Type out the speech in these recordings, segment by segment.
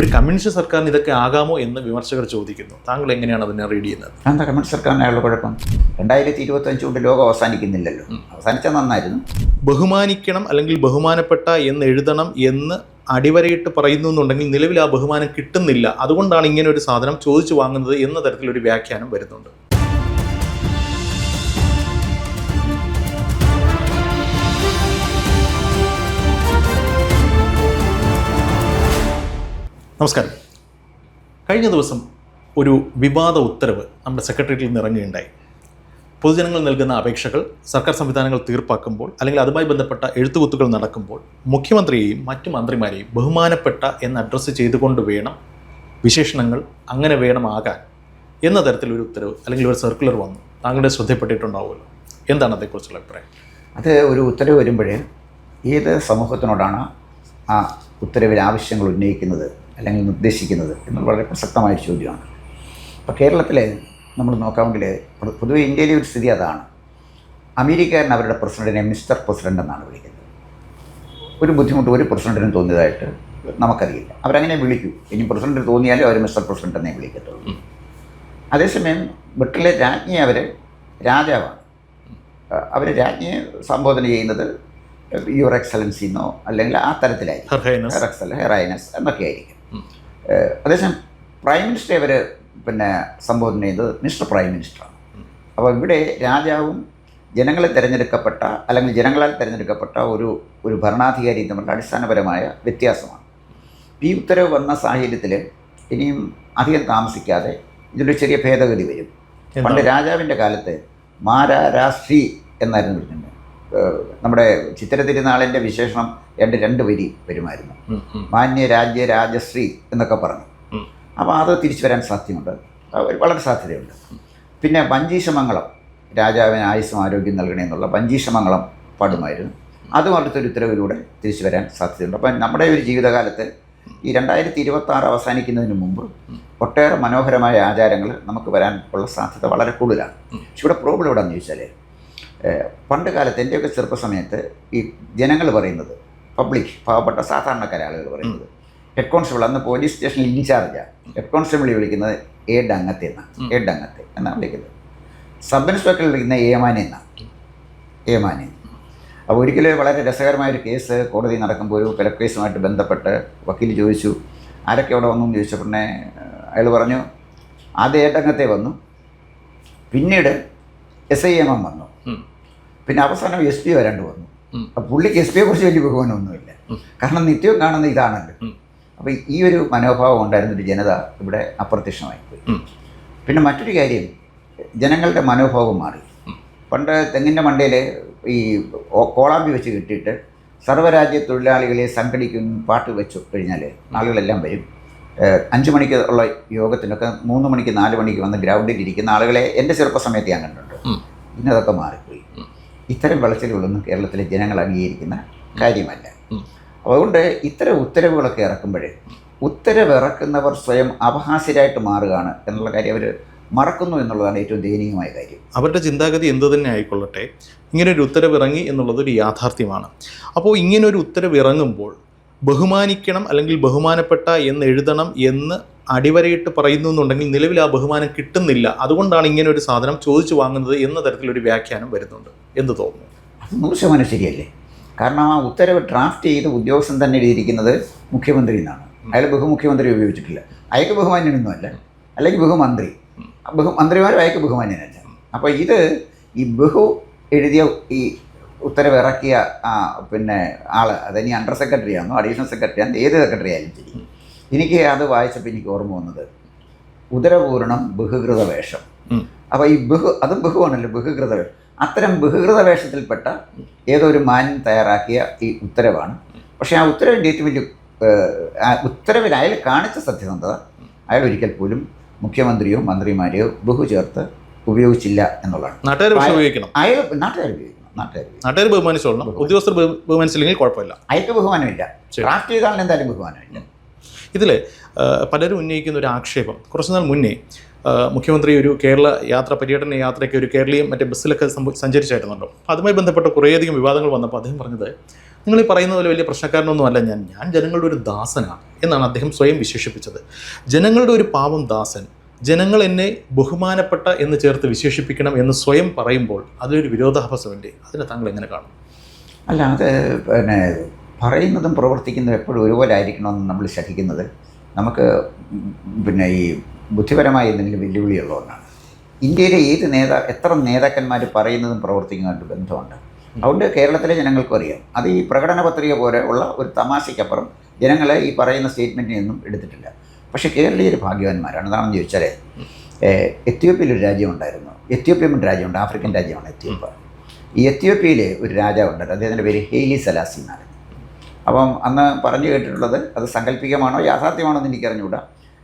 ഒരു കമ്മ്യൂണിസ്റ്റ് സർക്കാരിന് ഇതൊക്കെ ആകാമോ എന്ന് വിമർശകർ ചോദിക്കുന്നു. താങ്കൾ എങ്ങനെയാണ് അതിനെ റീഡ് ചെയ്യുന്നത്? എന്താ കമ്മ്യൂണിസ്റ്റ് സർക്കാരിനുള്ള കുഴപ്പം? രണ്ടായിരത്തി ഇരുപത്തഞ്ച് കൊണ്ട് ലോകം അവസാനിക്കുന്നില്ലല്ലോ. അവസാനിച്ചാൽ നന്നായിരുന്നു. ബഹുമാനിക്കണം അല്ലെങ്കിൽ ബഹുമാനപ്പെട്ട എന്ന് എഴുതണം എന്ന് അടിവരയിട്ട് പറയുന്നു എന്നുണ്ടെങ്കിൽ നിലവിൽ ആ ബഹുമാനം കിട്ടുന്നില്ല. അതുകൊണ്ടാണ് ഇങ്ങനെ ഒരു സാധനം ചോദിച്ചു വാങ്ങുന്നത് എന്ന തരത്തിലൊരു വ്യാഖ്യാനം വരുന്നുണ്ട്. നമസ്കാരം. കഴിഞ്ഞ ദിവസം ഒരു വിവാദ ഉത്തരവ് നമ്മുടെ സെക്രട്ടേറിയറ്റിൽ നിന്ന് ഇറങ്ങുകയുണ്ടായി. പൊതുജനങ്ങൾ നൽകുന്ന അപേക്ഷകൾ സർക്കാർ സംവിധാനങ്ങൾ തീർപ്പാക്കുമ്പോൾ അല്ലെങ്കിൽ അതുമായി ബന്ധപ്പെട്ട എഴുത്തുകുത്തുകൾ നടക്കുമ്പോൾ മുഖ്യമന്ത്രിയെയും മറ്റ് മന്ത്രിമാരെയും ബഹുമാനപ്പെട്ട എന്ന് അഡ്രസ്സ് ചെയ്തുകൊണ്ട് വേണം വിശേഷണങ്ങൾ അങ്ങനെ വേണമാകാൻ എന്ന തരത്തിലൊരു ഉത്തരവ് അല്ലെങ്കിൽ ഒരു സർക്കുലർ വന്നു. താങ്കളുടെ ശ്രദ്ധപ്പെട്ടിട്ടുണ്ടാവുമല്ലോ എന്താണ് അതേക്കുറിച്ചുള്ള അഭിപ്രായം? അത് ഒരു ഉത്തരവ് വരുമ്പോഴേ ഏത് സമൂഹത്തിനോടാണ് ആ ഉത്തരവിൽ ആവശ്യങ്ങൾ ഉന്നയിക്കുന്നത്? അല്ലെങ്കിൽ നിർദ്ദേശിക്കുന്നത് എന്നുള്ള വളരെ പ്രസക്തമായ ഒരു ചോദ്യമാണ്. അപ്പോൾ കേരളത്തിൽ നമ്മൾ നോക്കാമെങ്കിൽ പൊതുവെ ഇന്ത്യയിലെ ഒരു സ്ഥിതി അതാണ്. അമേരിക്കക്കാരൻ അവരുടെ പ്രസിഡന്റിനെ മിസ്റ്റർ പ്രസിഡന്റ് എന്നാണ് വിളിക്കുന്നത്. ഒരു ബുദ്ധിമുട്ട് ഒരു പ്രസിഡന്റിനും തോന്നിയതായിട്ട് നമുക്കറിയില്ല. അവരങ്ങനെ വിളിക്കൂ. ഇനി പ്രസിഡന്റ് തോന്നിയാലും അവർ മിസ്റ്റർ പ്രസിഡന്റ് എന്നേ വിളിക്കത്തുള്ളൂ. അതേസമയം ബ്രിട്ടനിലെ രാജ്ഞിയെ അവർ രാജാവാണ്. അവർ രാജ്ഞിയെ സംബോധന ചെയ്യുന്നത് യുവർ എക്സലൻസിന്നോ അല്ലെങ്കിൽ ആ തരത്തിലായിരിക്കും. ഹെയർ എക്സൽ ഹെറൈനസ് എന്നൊക്കെ ആയിരിക്കും അതേസമയം പ്രൈം മിനിസ്റ്റർ അവർ പിന്നെ സംബോധന ചെയ്തത് മിസ്റ്റർ പ്രൈം മിനിസ്റ്ററാണ്. അപ്പോൾ ഇവിടെ രാജാവും ജനങ്ങളെ തിരഞ്ഞെടുക്കപ്പെട്ട അല്ലെങ്കിൽ ജനങ്ങളാൽ തിരഞ്ഞെടുക്കപ്പെട്ട ഒരു ഒരു ഭരണാധികാരി തമ്മിലുള്ള അടിസ്ഥാനപരമായ വ്യത്യാസമാണ്. ഈ ഉത്തരവ് വന്ന സാഹചര്യത്തിൽ ഇനിയും അധികം താമസിക്കാതെ ഇതിലൊരു ചെറിയ ഭേദഗതി വരും. പണ്ട് രാജാവിന്റെ കാലത്ത് മാരാരാശ്രീ എന്നായിരുന്നു ഏഹ് നമ്മുടെ ചിത്തിര തിരുനാളിന്റെ വിശേഷണം രണ്ട് രണ്ട് വരി വരുമായിരുന്നു. മാന്യ രാജ്യ രാജശ്രീ എന്നൊക്കെ പറഞ്ഞു. അപ്പോൾ അത് തിരിച്ചു വരാൻ സാധ്യമുണ്ട്. വളരെ സാധ്യതയുണ്ട്. പിന്നെ വഞ്ചീശമംഗളം രാജാവിന് ആയുസ്സും ആരോഗ്യം നൽകണേ എന്നുള്ള വഞ്ചീശമംഗളം പാടുമായിരുന്നു. അതും അടുത്തൊരു ഉത്തരവിലൂടെ തിരിച്ചു വരാൻ സാധ്യതയുണ്ട്. അപ്പം നമ്മുടെ ഒരു ജീവിതകാലത്ത് ഈ രണ്ടായിരത്തി ഇരുപത്തി ആറ് അവസാനിക്കുന്നതിന് മുമ്പ് ഒട്ടേറെ മനോഹരമായ ആചാരങ്ങൾ നമുക്ക് വരാൻ ഉള്ള സാധ്യത വളരെ കൂടുതലാണ്. പക്ഷെ ഇവിടെ പ്രോബ്ലം എവിടെയാണെന്ന് ചോദിച്ചാൽ പണ്ട് കാലത്ത് എന്റെയൊക്കെ ചെറുപ്പ സമയത്ത് ഈ ജനങ്ങൾ പറയുന്നത് പബ്ലിക് പാവപ്പെട്ട സാധാരണക്കാരെ ആളുകൾ പറയുന്നത് ഹെഡ് കോൺസ്റ്റബിൾ അന്ന് പോലീസ് സ്റ്റേഷനിൽ ഇൻചാർജാണ് ഹെഡ് കോൺസ്റ്റബിൾ വിളിക്കുന്നത് എ അംഗത്തെ എന്നാണ് എ അംഗത്തെ എന്നാണ് വിളിക്കുന്നത്. സബ് ഇൻസ്പെക്ടർ വിളിക്കുന്നത് ഏമാനെ എന്നാണ് ഏമാനെ അപ്പോൾ ഒരിക്കലും വളരെ രസകരമായൊരു കേസ് കോടതി നടക്കുമ്പോൾ ഒരു കൊലക്കേസുമായിട്ട് ബന്ധപ്പെട്ട് വക്കീൽ ചോദിച്ചു ആരൊക്കെ അവിടെ വന്നു? എന്ന് ചോദിച്ചപ്പോഴേ അയാൾ പറഞ്ഞു ആദ്യം ഏട്ടംഗത്തെ വന്നു. പിന്നീട് എസ് ഐ എം എം വന്നു. പിന്നെ അവസാനം എസ് പി വരാണ്ട് വന്നു. അപ്പം അപ്പോൾ പുള്ളിക്ക് എസ് പിയെ കുറിച്ച് വലിയ ബഹുമാനമൊന്നുമില്ല. കാരണം നിത്യവും കാണുന്ന ഇതാണല്ലോ. അപ്പം അപ്പോൾ ഈ ഒരു മനോഭാവം ഉണ്ടായിരുന്നൊരു ജനത ഇവിടെ അപ്രത്യക്ഷമായിപ്പോയി. പോയി പിന്നെ മറ്റൊരു കാര്യം ജനങ്ങളുടെ മനോഭാവം മാറി. പണ്ട് തെങ്ങിന്റെ മണ്ടയിൽ ഈ കോളാമ്പി വെച്ച് കിട്ടിയിട്ട് സർവരാജ്യ തൊഴിലാളികളെ സംഘടിക്കും പാട്ട് വെച്ചു കഴിഞ്ഞാൽ ആളുകളെല്ലാം വരും. അഞ്ച് മണിക്ക് ഉള്ള യോഗത്തിനൊക്കെ മൂന്ന് മണിക്ക് നാല് മണിക്ക് വന്ന് ഗ്രൗണ്ടിൽ ഇരിക്കുന്ന ആളുകളെ എന്റെ ചെറുപ്പ സമയത്ത് ഞാൻ കണ്ടിട്ടുണ്ട്. ഇന്നതൊക്കെ മാറിപ്പോയി. ഇത്തരം വിളച്ചിലുകളൊന്നും കേരളത്തിലെ ജനങ്ങൾ അംഗീകരിക്കുന്ന കാര്യമല്ല. അതുകൊണ്ട് ഇത്തരം ഉത്തരവുകളൊക്കെ ഇറക്കുമ്പോഴേ ഉത്തരവ് ഇറക്കുന്നവർ സ്വയം അപഹാസ്യരായിട്ട് മാറുകയാണ് എന്നുള്ള കാര്യം അവർ മറക്കുന്നു എന്നുള്ളതാണ് ഏറ്റവും ദയനീയമായ കാര്യം. അവരുടെ ചിന്താഗതി എന്തു തന്നെ ആയിക്കൊള്ളട്ടെ ഇങ്ങനൊരു ഉത്തരവ് ഇറങ്ങി എന്നുള്ളത് ഒരു യാഥാർത്ഥ്യമാണ്. അപ്പോൾ ഇങ്ങനൊരു ഉത്തരവ് ഇറങ്ങുമ്പോൾ ബഹുമാനിക്കണം അല്ലെങ്കിൽ ബഹുമാനപ്പെട്ട എന്ന് എഴുതണം എന്ന് അടിവരയിട്ട് പറയുന്നു എന്നുണ്ടെങ്കിൽ നിലവിൽ ആ ബഹുമാനം കിട്ടുന്നില്ല. അതുകൊണ്ടാണ് ഇങ്ങനെ ഒരു സാധനം ചോദിച്ചു വാങ്ങുന്നത് എന്ന തരത്തിലൊരു വ്യാഖ്യാനം വരുന്നുണ്ട്. എന്ന് തോന്നുന്നു? നൂറ് ശതമാനം ശരിയല്ലേ? കാരണം ആ ഉത്തരവ് ഡ്രാഫ്റ്റ് ചെയ്ത് ഉദ്യോഗസ്ഥൻ തന്നെ എഴുതിയിരിക്കുന്നത് മുഖ്യമന്ത്രി എന്നാണ്. അയാൾ ബഹുമുഖ്യമന്ത്രി ഉപയോഗിച്ചിട്ടില്ല. അയാൾക്ക് ബഹുമാന്യനൊന്നുമല്ല. അല്ലെങ്കിൽ ബഹുമന്ത്രി. ബഹു മന്ത്രിമാരും അയാൾക്ക് ബഹുമാന്യനല്ല. അപ്പോൾ ഇത് ഈ ബഹു എഴുതിയ ഈ ഉത്തരവ് ഇറക്കിയ പിന്നെ ആൾ അതിനി അണ്ടർ സെക്രട്ടറി ആണോ അഡീഷണൽ സെക്രട്ടറി ആണോ ഏത് സെക്രട്ടറി ആയാലും ശരി. എനിക്ക് അത് വായിച്ചപ്പോൾ എനിക്ക് ഓർമ്മ വന്നത് ഉദരപൂർണം ബഹുകൃത വേഷം. അപ്പോൾ ഈ ബഹു അതും ബഹുവാണല്ലോ ബഹുകൃത വേഷം. അത്തരം ബഹുകൃത വേഷത്തിൽപ്പെട്ട ഏതോ ഒരു മാന്യൻ തയ്യാറാക്കിയ ഈ ഉത്തരവാണ്. പക്ഷേ ആ ഉത്തരവിന്റെ ഏറ്റവും വലിയ ഉത്തരവിൽ അയാൾ കാണിച്ച സത്യസന്ധത അയാൾ ഒരിക്കൽ പോലും മുഖ്യമന്ത്രിയോ മന്ത്രിമാരെയോ ബഹു ചേർത്ത് ഉപയോഗിച്ചില്ല എന്നുള്ളതാണ്. നാട്ടുകാർ ഉപയോഗിക്കണം. അയാൾ നാട്ടുകാർ ഉപയോഗിക്കണം നാട്ടുകാർ നാട്ടുകാർ ബഹുമാനിച്ചോളണം. ഉദ്യോഗസ്ഥർ ബഹു- ബഹുമാനിച്ചില്ലെങ്കിൽ കുഴപ്പമില്ല. അയാൾക്ക് ബഹുമാനമില്ല. ഡ്രാഫ്റ്റ് ചെയ്ത ആളിന് എന്തായാലും ബഹുമാനമില്ല. ഇതിൽ പലരും ഉന്നയിക്കുന്ന ഒരു ആക്ഷേപം. കുറച്ചുനാൾ മുന്നേ മുഖ്യമന്ത്രി ഒരു കേരള യാത്ര പര്യടന യാത്രയ്ക്ക് ഒരു കേരളീയം മറ്റേ ബസ്സിലൊക്കെ സഞ്ചരിച്ചായിരുന്നുണ്ടോ അതുമായി ബന്ധപ്പെട്ട കുറേയധികം വിവാദങ്ങൾ വന്നപ്പോൾ അദ്ദേഹം പറഞ്ഞത് നിങ്ങൾ ഈ പറയുന്ന പോലെ വലിയ പ്രശ്നക്കാരനൊന്നും അല്ല ഞാൻ. ഞാൻ ജനങ്ങളുടെ ഒരു ദാസനാണ് എന്നാണ് അദ്ദേഹം സ്വയം വിശേഷിപ്പിച്ചത്. ജനങ്ങളുടെ ഒരു പാവം ദാസൻ. ജനങ്ങൾ എന്നെ ബഹുമാനപ്പെട്ട എന്ന് ചേർത്ത് വിശേഷിപ്പിക്കണം എന്ന് സ്വയം പറയുമ്പോൾ അതൊരു വിരോധാഭാസമല്ലേ അതിനെ താങ്കൾ എങ്ങനെ കാണും? അല്ല അത് പിന്നെ പറയുന്നതും പ്രവർത്തിക്കുന്നതും എപ്പോഴും ഒരുപോലെ ആയിരിക്കണമെന്ന് നമ്മൾ ശഠിക്കുന്നത് നമുക്ക് പിന്നെ ഈ ബുദ്ധിപരമായ എന്തെങ്കിലും വെല്ലുവിളിയുള്ള ഒന്നാണ്. ഇന്ത്യയിലെ ഏത് നേതാ എത്ര നേതാക്കന്മാർ പറയുന്നതും പ്രവർത്തിക്കുന്നതുമായിട്ട് ബന്ധമുണ്ട്. അതുകൊണ്ട് കേരളത്തിലെ ജനങ്ങൾക്കും അറിയാം. അത് ഈ പ്രകടന പത്രിക പോലെ ഉള്ള ഒരു തമാശയ്ക്കപ്പുറം ജനങ്ങളെ ഈ പറയുന്ന സ്റ്റേറ്റ്മെന്റിനൊന്നും എടുത്തിട്ടില്ല. പക്ഷേ കേരളീയർ ഭാഗ്യവാന്മാരാണ്. എന്താണെന്ന് ചോദിച്ചാൽ എത്യോപ്യയിൽ ഒരു രാജ്യമുണ്ടായിരുന്നു എത്യോപ്യം ഒരു രാജ്യമുണ്ട്. ആഫ്രിക്കൻ രാജ്യമാണ് എത്യോപ്യ. ഈ എത്യോപ്യയിലെ ഒരു രാജാവുണ്ടായിരുന്നു. അദ്ദേഹത്തിന്റെ പേര് ഹെയ്ലി സലാസി എന്നാണ് അപ്പം അന്ന് പറഞ്ഞു കേട്ടിട്ടുള്ളത് അത് സങ്കല്പികമാണോ യാഥാർത്ഥ്യമാണോ എന്ന് എനിക്കറിഞ്ഞുകൂടാ.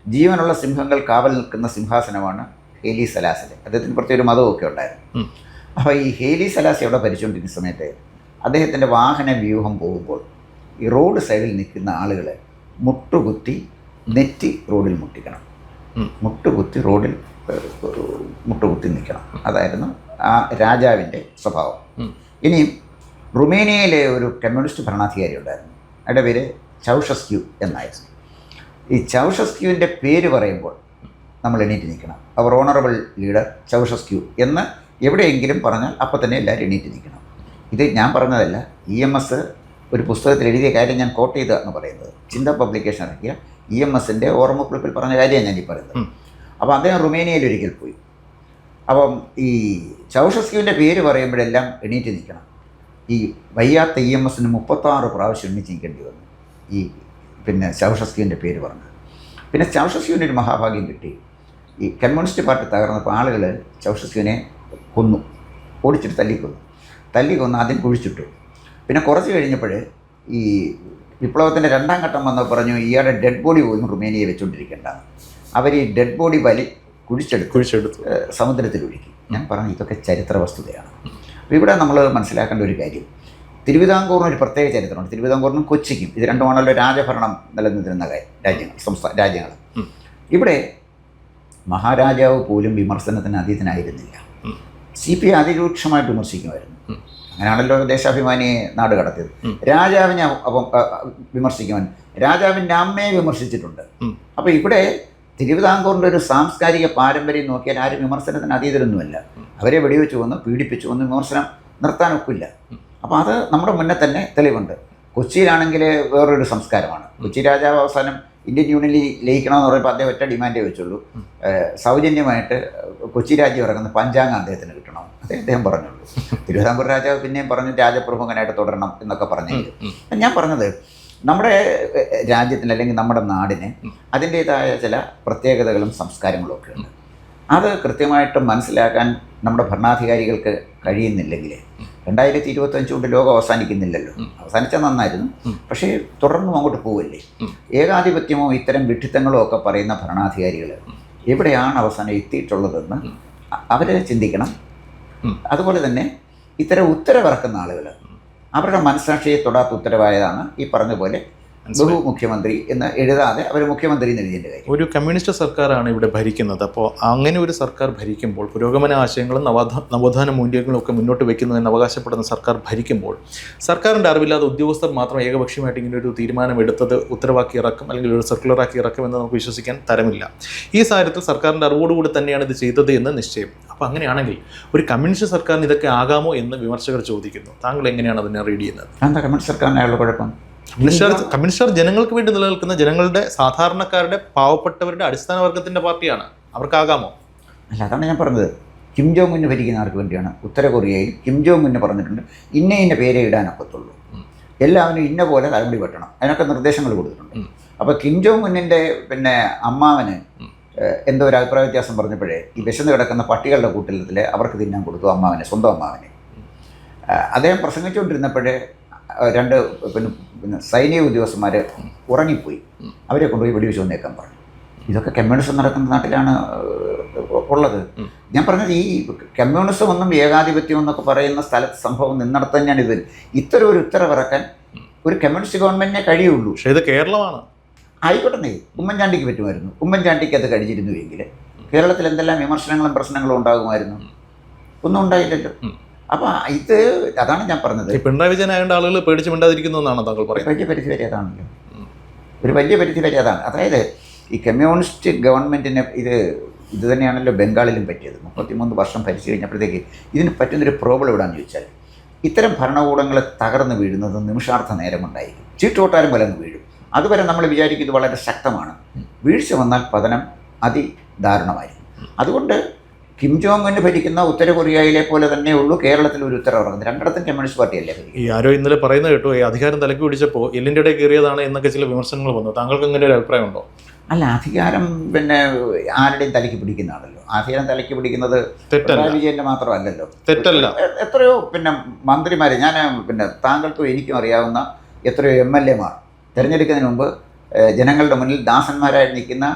ജീവനുള്ള സിംഹങ്ങൾ കാവൽ നിൽക്കുന്ന സിംഹാസനമാണ് ഹേലി സലാസിൽ. അദ്ദേഹത്തിന് പ്രത്യേക ഒരു മതമൊക്കെ ഉണ്ടായിരുന്നു. അപ്പോൾ ഈ ഹേലി സലാസി അവിടെ ഭരിച്ചുകൊണ്ടിരുന്ന സമയത്ത് അദ്ദേഹത്തിന്റെ വാഹന വ്യൂഹം പോകുമ്പോൾ ഈ റോഡ് സൈഡിൽ നിൽക്കുന്ന ആളുകളെ മുട്ടുകുത്തി നെറ്റി റോഡിൽ മുട്ടിക്കണം. മുട്ടുകുത്തി റോഡിൽ മുട്ടുകുത്തി നിൽക്കണം. അതായിരുന്നു ആ രാജാവിന്റെ സ്വഭാവം. ഇനിയും റുമേനിയയിലെ ഒരു കമ്മ്യൂണിസ്റ്റ് ഭരണാധികാരി ഉണ്ടായിരുന്നു. അയാളുടെ പേര് ചൗഷസ്ക്യൂ എന്നായിരുന്നു. ഈ ചൗഷസ്ക്യൂവിന്റെ പേര് പറയുമ്പോൾ നമ്മൾ എണീറ്റ് നിൽക്കണം. അവർ ഓണറബിൾ ലീഡർ ചൗഷസ്ക്യൂ എന്ന് എവിടെയെങ്കിലും പറഞ്ഞാൽ അപ്പോൾ തന്നെ എല്ലാവരും എണീറ്റ് നിൽക്കണം. ഇത് ഞാൻ പറഞ്ഞതല്ല. ഇ എം എസ് ഒരു പുസ്തകത്തിൽ എഴുതിയ കാര്യം ഞാൻ കോട്ട് ചെയ്തതാണ് പറയുന്നത്. ചിന്ത പബ്ലിക്കേഷൻ ഇറക്കിയ ഇ എം എസിന്റെ ഓർമ്മക്കുറിപ്പിൽ പറഞ്ഞ കാര്യമാണ് ഞാൻ ഈ പറയുന്നത്. അപ്പോൾ അദ്ദേഹം റുമേനിയയിൽ ഒരിക്കൽ പോയി. അപ്പം ഈ ചൗഷസ്ക്യൂവിന്റെ പേര് പറയുമ്പോഴെല്ലാം എണീറ്റ് നിൽക്കണം. ഈ വയ്യാത്ത ഇ എം എസിന് മുപ്പത്താറ് പ്രാവശ്യം എണ്ണിച്ച് നിൽക്കേണ്ടി വന്നു. ഈ പിന്നെ ചൗഷസ്ക്യൂവിന്റെ പേര് പറഞ്ഞത്. പിന്നെ ചൗഷസ്ക്യൂവിന് ഒരു മഹാഭാഗ്യം കിട്ടി. ഈ കമ്മ്യൂണിസ്റ്റ് പാർട്ടി തകർന്നപ്പോൾ ആളുകൾ ചൗഷസ്ക്യൂവിനെ കൊന്നു. ഓടിച്ചിട്ട് തല്ലിക്കൊന്നു തല്ലിക്കൊന്ന് ആദ്യം കുഴിച്ചിട്ടു. പിന്നെ കുറച്ച് കഴിഞ്ഞപ്പോൾ ഈ വിപ്ലവത്തിന്റെ രണ്ടാം ഘട്ടം വന്നപ്പോൾ പറഞ്ഞു ഇയാളുടെ ഡെഡ് ബോഡി പോലും റുമേനിയയെ വെച്ചുകൊണ്ടിരിക്കേണ്ട അവർ ഈ ഡെഡ് ബോഡി വലി കുഴിച്ചെടുത്ത്. കുഴിച്ചെടുത്ത്. സമുദ്രത്തിൽ ഒഴുക്കി. ഞാൻ പറഞ്ഞു ഇതൊക്കെ ചരിത്ര വസ്തുതയാണ്. ഇവിടെ നമ്മൾ മനസ്സിലാക്കേണ്ട ഒരു കാര്യം. തിരുവിതാംകൂറിന് ഒരു പ്രത്യേക ചരിത്രമുണ്ട്. തിരുവിതാംകൂറിനും കൊച്ചിക്കും ഇത് രണ്ടുമാണല്ലോ രാജഭരണം നിലനിന്നിരുന്ന രാജ്യങ്ങൾ സംസ്ഥാന രാജ്യങ്ങൾ. ഇവിടെ മഹാരാജാവ് പോലും വിമർശനത്തിന് അതീതനായിരുന്നില്ല. C P അതിരൂക്ഷമായിട്ട് വിമർശിക്കുമായിരുന്നു. അങ്ങനെയാണല്ലോ ദേശാഭിമാനിയെ നാട് കടത്തിയത്. രാജാവിനെ അപ്പം വിമർശിക്കുവാൻ രാജാവിന്റെ അമ്മയെ വിമർശിച്ചിട്ടുണ്ട്. അപ്പോൾ ഇവിടെ തിരുവിതാംകൂറിന്റെ ഒരു സാംസ്കാരിക പാരമ്പര്യം നോക്കിയാൽ ആരും വിമർശനത്തിന് അതീതരൊന്നുമല്ല. അവരെ വെടിവെച്ച് വന്ന് പീഡിപ്പിച്ചു വന്ന് വിമർശനം നിർത്താൻ ഒക്കില്ല. അപ്പോൾ അത് നമ്മുടെ മുന്നേ തന്നെ തെളിവുണ്ട്. കൊച്ചിയിലാണെങ്കിൽ വേറൊരു സംസ്കാരമാണ്. കൊച്ചി രാജാവ് അവസാനം ഇന്ത്യൻ യൂണിയനിൽ ലയിക്കണമെന്ന് പറയുമ്പോൾ അദ്ദേഹം ഒറ്റ ഡിമാൻഡേ വെച്ചുള്ളൂ. സൗജന്യമായിട്ട് കൊച്ചി രാജ്യം ഇറങ്ങുന്ന പഞ്ചാംഗം അദ്ദേഹത്തിന് കിട്ടണം. അതേ അദ്ദേഹം പറഞ്ഞുള്ളൂ. തിരുവിതാംകൂർ രാജാവ് പിന്നെയും പറഞ്ഞു രാജപ്രമുഖനായിട്ട് തുടരണം എന്നൊക്കെ പറഞ്ഞു ഉം. ഞാൻ പറഞ്ഞത് നമ്മുടെ രാജ്യത്തിന് അല്ലെങ്കിൽ നമ്മുടെ നാടിന് അതിന്റേതായ ചില പ്രത്യേകതകളും സംസ്കാരങ്ങളും ഒക്കെ ഉണ്ട് അത് കൃത്യമായിട്ട് മനസ്സിലാക്കാൻ നമ്മുടെ ഭരണാധികാരികൾക്ക് കഴിയുന്നില്ലെങ്കിൽ. രണ്ടായിരത്തി ഇരുപത്തഞ്ച് കൊണ്ട് ലോകം അവസാനിക്കുന്നില്ലല്ലോ. അവസാനിച്ചാൽ നന്നായിരുന്നു. പക്ഷേ തുടർന്നും അങ്ങോട്ട് പോവല്ലേ? ഏകാധിപത്യമോ ഇത്തരം വിഡ്ഢിത്തങ്ങളോ ഒക്കെ പറയുന്ന ഭരണാധികാരികൾ എവിടെയാണ് അവസാനം എത്തിയിട്ടുള്ളതെന്ന്. അവർ ചിന്തിക്കണം. അതുപോലെ തന്നെ ഇത്തരം ഉത്തരവിറക്കുന്ന ആളുകൾ അവരുടെ മനസ്സാക്ഷിയെ തൊടാത്ത ഉത്തരവായതാണ് ഈ പറഞ്ഞ പോലെ മുഖ്യമന്ത്രി എന്ന് എഴുതാതെ അവർ മുഖ്യമന്ത്രി എന്ന് എഴുതിയതിന്റെ കാര്യം. ഒരു കമ്മ്യൂണിസ്റ്റ് സർക്കാരാണ് ഇവിടെ ഭരിക്കുന്നത്. അപ്പോൾ അങ്ങനെ ഒരു സർക്കാർ ഭരിക്കുമ്പോൾ പുരോഗമന ആശയങ്ങളും നവോത്ഥാ നവോത്ഥാന മൂല്യങ്ങളും ഒക്കെ മുന്നോട്ട് വെക്കുന്നതെന്ന് അവകാശപ്പെടുന്ന സർക്കാർ ഭരിക്കുമ്പോൾ സർക്കാരിന്റെ അറിവില്ലാതെ ഉദ്യോഗസ്ഥർ മാത്രം ഏകപക്ഷീയമായിട്ട് ഇങ്ങനെ ഒരു തീരുമാനം എടുത്തത് ഉത്തരവാക്കി ഇറക്കും അല്ലെങ്കിൽ ഒരു സർക്കുലറാക്കി ഇറക്കും എന്ന് നമുക്ക് വിശ്വസിക്കാൻ തരമില്ല. ഈ സാഹചര്യത്തിൽ സർക്കാരിന്റെ അറിവോടുകൂടി തന്നെയാണ് ഇത് ചെയ്തത് എന്ന് നിശ്ചയം. അപ്പോൾ അങ്ങനെയാണെങ്കിൽ ഒരു കമ്മ്യൂണിസ്റ്റ് സർക്കാരിന് ഇതൊക്കെ ആകാമോ എന്ന് വിമർശകർ ചോദിക്കുന്നു. താങ്കൾ എങ്ങനെയാണ് അതിനെ റീഡ് ചെയ്യുന്നത്? എന്താ കമ്മ്യൂണിസ്റ്റ് സർക്കാരിനായുള്ള കുഴപ്പം? കമ്മ്യൂണിസ്റ്റുകാർ കമ്മ്യൂണിസ്റ്റുകാർ ജനങ്ങൾക്ക് വേണ്ടി നിലനിൽക്കുന്ന ജനങ്ങളുടെ സാധാരണക്കാരുടെ പാവപ്പെട്ടവരുടെ അടിസ്ഥാന വർഗത്തിന്റെ പാർട്ടിയാണ്. അവർക്കാകാമോ? അല്ല അതാണ് ഞാൻ പറഞ്ഞത്. കിം ജോങ് ഉന്ന് ഭരിക്കുന്ന ആർക്ക് വേണ്ടിയാണ്? ഉത്തര കൊറിയയിൽ കിം ജോങ് ഉന്ന് പറഞ്ഞിട്ടുണ്ട്. ഇന്ന ഇന്ന പേരെ ഇടാനൊക്കത്തുള്ളൂ എല്ലാവരും ഇന്ന പോലെ തലമുടി വെട്ടണം. അതിനൊക്കെ നിർദ്ദേശങ്ങൾ കൊടുത്തിട്ടുണ്ട്. അപ്പൊ അപ്പോൾ കിം ജോങ് ഉന്നിന്റെ പിന്നെ അമ്മാവന് എന്തോ ഒരു അഭിപ്രായ വ്യത്യാസം പറഞ്ഞപ്പോഴേ ഈ വിശന്ന് കിടക്കുന്ന പട്ടികളുടെ കൂട്ടിലത്തിൽ അവർക്ക് തിന്നാൻ കൊടുത്തു അമ്മാവനെ സ്വന്തം അമ്മാവനെ. അദ്ദേഹം പ്രസംഗിച്ചുകൊണ്ടിരുന്നപ്പോഴേ രണ്ട് പിന്നെ പിന്നെ സൈനിക ഉദ്യോഗസ്ഥന്മാർ ഉറങ്ങിപ്പോയി. അവരെ കൊണ്ടുപോയി വെടിവെച്ച് വന്നേക്കാൻ പറഞ്ഞു. ഇതൊക്കെ കമ്മ്യൂണിസം നടക്കുന്ന നാട്ടിലാണ് ഉള്ളത്. ഞാൻ പറഞ്ഞത് ഈ കമ്മ്യൂണിസം ഒന്നും ഏകാധിപത്യം എന്നൊക്കെ പറയുന്ന സ്ഥലത്ത് സംഭവം നിന്നിടത്ത് തന്നെയാണ് ഇത്. ഇത്തരം ഒരു ഉത്തരവിറക്കാൻ ഒരു കമ്മ്യൂണിസ്റ്റ് ഗവൺമെന്റിനെ കഴിയുള്ളൂ. പക്ഷേ ഇത് കേരളമാണ്. ആയിക്കോട്ടെ ഉമ്മൻചാണ്ടിക്ക് പറ്റുമായിരുന്നു. ഉമ്മൻചാണ്ടിക്ക് അത് കഴിഞ്ഞിരുന്നുവെങ്കിൽ കേരളത്തിൽ എന്തെല്ലാം വിമർശനങ്ങളും പ്രശ്നങ്ങളും ഉണ്ടാകുമായിരുന്നു? ഒന്നും ഉണ്ടായില്ലല്ലോ. ഉം. അപ്പം ഇത് അതാണ് ഞാൻ പറഞ്ഞത്. പിണറായി വിജയൻ ആയതുകൊണ്ട് ആളുകൾ പേടിച്ച് മിണ്ടാതിരിക്കുന്നു എന്നാണ് താങ്കൾ പറയുന്നത്? വലിയ പരിധി വരെ അതാണല്ലോ. ഒരു വലിയ പരിധി വരെ അതാണ്. അതായത് ഈ കമ്മ്യൂണിസ്റ്റ് ഗവൺമെന്റിന് ഇത് ഇത് തന്നെയാണല്ലോ ബംഗാളിലും പറ്റിയത്. മുപ്പത്തിമൂന്ന് വർഷം ഭരിച്ചു കഴിഞ്ഞപ്പോഴത്തേക്ക് ഇതിന് പറ്റുന്നൊരു പ്രോബ്ലം എവിടെയാണെന്ന് ചോദിച്ചാൽ ഇത്തരം ഭരണകൂടങ്ങളെ തകർന്നു വീഴുന്നത് നിമിഷാർത്ഥ നേരമുണ്ടായിരിക്കും. ചീട്ടുകൊട്ടാരം പോലെ അങ്ങ് വീഴും. അതുവരെ നമ്മൾ വിചാരിക്കുന്നത് വളരെ ശക്തമാണ്. വീഴ്ച വന്നാൽ പതനം അതിദാരുണമായിരിക്കും അതുകൊണ്ട് കിം ജോങ് ഭരിക്കുന്ന ഉത്തര കൊറിയയിലെ പോലെ തന്നെ ഉള്ളൂ കേരളത്തിൽ ഒരു ഉത്തരവ് ഇറങ്ങുന്നത് രണ്ടിടത്തും കമ്മ്യൂണിസ്റ്റ് പാർട്ടിയല്ലേ ഈ ആരോ ഇന്നലെ പറയുന്നത് കേട്ടോ ഈ അധികാരം തലക്ക് പിടിച്ചപ്പോൾ എല്ലിന്റെ ഇടയിൽ കയറിയതാണ് എന്നൊക്കെ ചില വിമർശനങ്ങൾ വന്നു. താങ്കൾക്ക് അങ്ങനെ ഒരു അഭിപ്രായമുണ്ടോ? അല്ല അധികാരം പിന്നെ ആരുടെയും തലയ്ക്ക് പിടിക്കുന്നതാണല്ലോ അധികാരം തലയ്ക്ക് പിടിക്കുന്നത് പിണറായി വിജയന്റെ മാത്രമല്ലല്ലോ. തെറ്റല്ല. എത്രയോ പിന്നെ മന്ത്രിമാരെ ഞാൻ പിന്നെ താങ്കൾക്കും എനിക്കും അറിയാവുന്ന എത്രയോ എം എൽ എമാർ തിരഞ്ഞെടുക്കുന്നതിന് മുമ്പ് ജനങ്ങളുടെ മുന്നിൽ ദാസന്മാരായി നിൽക്കുന്ന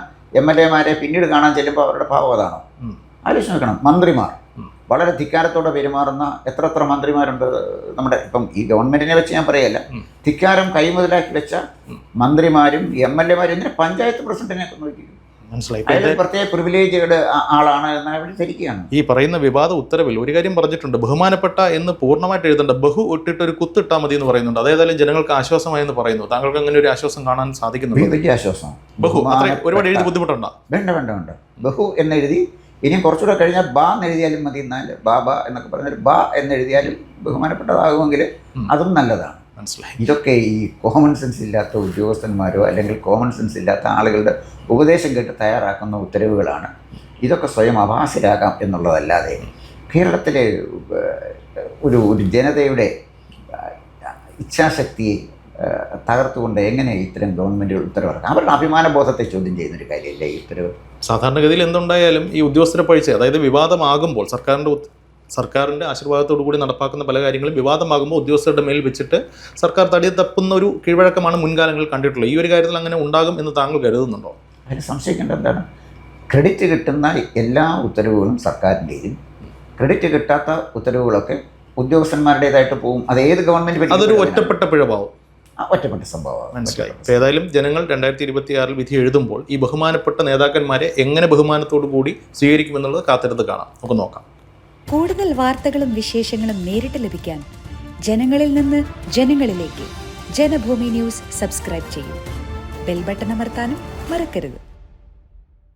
എം എൽ എമാരെ പിന്നീട് കാണാൻ ചെല്ലുമ്പോൾ അവരുടെ ഭാവം അതാണോ. ആലോചിച്ച് നോക്കണം. മന്ത്രിമാർ. വളരെ ധിക്കാരത്തോടെ പെരുമാറുന്ന എത്ര എത്ര മന്ത്രിമാരുണ്ട് നമ്മുടെ ഇപ്പം ഈ ഗവൺമെന്റിനെ വെച്ച് ഞാൻ പറയല്ല. ധിക്കാരം കൈമുതലാക്കി വെച്ച മന്ത്രിമാരും എം എൽ എമാരും എന്തിനാ പഞ്ചായത്ത് പ്രസിഡന്റിനെ ഒക്കെ നോക്കി മനസ്സിലായി പ്രത്യേക ആളാണ് എന്ന് അവർ ധരിക്കുകയാണ്. ഈ പറയുന്ന വിവാദ ഉത്തരവിൽ ഒരു കാര്യം പറഞ്ഞിട്ടുണ്ട്. ബഹുമാനപ്പെട്ട എന്ന് പൂർണമായിട്ട് എഴുതണ്ട ബഹു ഒട്ടിട്ട് ഒരു കുത്തിട്ടാൽ മതി എന്ന് പറയുന്നുണ്ട്. അതേതായാലും ജനങ്ങൾക്ക് ആശ്വാസമായെന്ന് പറയുന്നു. താങ്കൾക്ക് അങ്ങനെ ഒരു ആശ്വാസം കാണാൻ സാധിക്കുന്നു വലിയ- ആശ്വാസം ബഹു ഒരുപാട് എഴുതി ബുദ്ധിമുട്ടുണ്ടോ? വേണ്ട വേണ്ട വേണ്ട. ബഹു എന്നെഴുതി ഇനിയും കുറച്ചുകൂടെ കഴിഞ്ഞാൽ ബാ എന്നെഴുതിയാലും മതി എന്നാൽ ബാബ എന്നൊക്കെ പറഞ്ഞാൽ ബാ എന്നെഴുതിയാലും ബഹുമാനപ്പെട്ടതാകുമെങ്കിൽ. അതും നല്ലതാണ്. മനസ്സിലായി. ഇതൊക്കെ ഈ കോമൺ സെൻസ് ഇല്ലാത്ത ഉദ്യോഗസ്ഥന്മാരോ അല്ലെങ്കിൽ കോമൺ സെൻസ് ഇല്ലാത്ത ആളുകളുടെ ഉപദേശം കേട്ട് തയ്യാറാക്കുന്ന ഉത്തരവുകളാണ്. ഇതൊക്കെ സ്വയം അഭാസരാകാം എന്നുള്ളതല്ലാതെ കേരളത്തിലെ ഒരു ഒരു ജനതയുടെ ഇച്ഛാശക്തിയെ തകർത്തുകൊണ്ട് എങ്ങനെ ഇത്തരം ഗവൺമെന്റുകൾ ഉത്തരവിറക്കാം? അവരുടെ അഭിമാനബോധത്തെ ചോദ്യം ചെയ്യുന്നൊരു കാര്യമല്ലേ ഈ ഉത്തരവ്? സാധാരണഗതിയിൽ എന്തുണ്ടായാലും ഈ ഉദ്യോഗസ്ഥരെ പഴിച്ച് അതായത് വിവാദമാകുമ്പോൾ സർക്കാരിന്റെ സർക്കാരിന്റെ ആശീർവാദത്തോടു കൂടി നടപ്പാക്കുന്ന പല കാര്യങ്ങളും വിവാദമാകുമ്പോൾ ഉദ്യോഗസ്ഥരുടെ മേൽ വെച്ചിട്ട് സർക്കാർ തടി തപ്പുന്ന ഒരു കീഴ്വഴക്കമാണ് മുൻകാലങ്ങളിൽ കണ്ടിട്ടുള്ളത്. ഈ ഒരു കാര്യത്തിൽ അങ്ങനെ ഉണ്ടാകും എന്ന് താങ്കൾ കരുതുന്നുണ്ടോ? അതിന് സംശയിക്കേണ്ട എന്താണ്? ക്രെഡിറ്റ് കിട്ടുന്ന എല്ലാ ഉത്തരവുകളും സർക്കാരിന്റെയും ക്രെഡിറ്റ് കിട്ടാത്ത ഉത്തരവുകളൊക്കെ ഉദ്യോഗസ്ഥന്മാരുടേതായിട്ട് പോകും അത് ഏത് ഗവൺമെന്റ് അതൊരു ഒറ്റപ്പെട്ട പിഴവാവും. ഒറ്റപ്പെട്ട സംഭവമാണ്. മനസ്സിലായി. അപ്പോൾ ഏതായാലും ജനങ്ങൾ രണ്ടായിരത്തി ഇരുപത്തി ആറിൽ വിധി എഴുതുമ്പോൾ ഈ ബഹുമാനപ്പെട്ട നേതാക്കന്മാരെ എങ്ങനെ ബഹുമാനത്തോടു കൂടി സ്വീകരിക്കുമെന്നുള്ളത് കാത്തിരുന്ന് കാണാം. നമുക്ക് നോക്കാം. കൂടുതൽ വാർത്തകളും വിശേഷങ്ങളും നേരിട്ട് ലഭിക്കാൻ ജനങ്ങളിൽ നിന്ന് ജനങ്ങളിലേക്ക് ജനഭൂമി ന്യൂസ് സബ്സ്ക്രൈബ് ചെയ്യൂ. ബെൽബട്ടൺ അമർത്താനും മറക്കരുത്.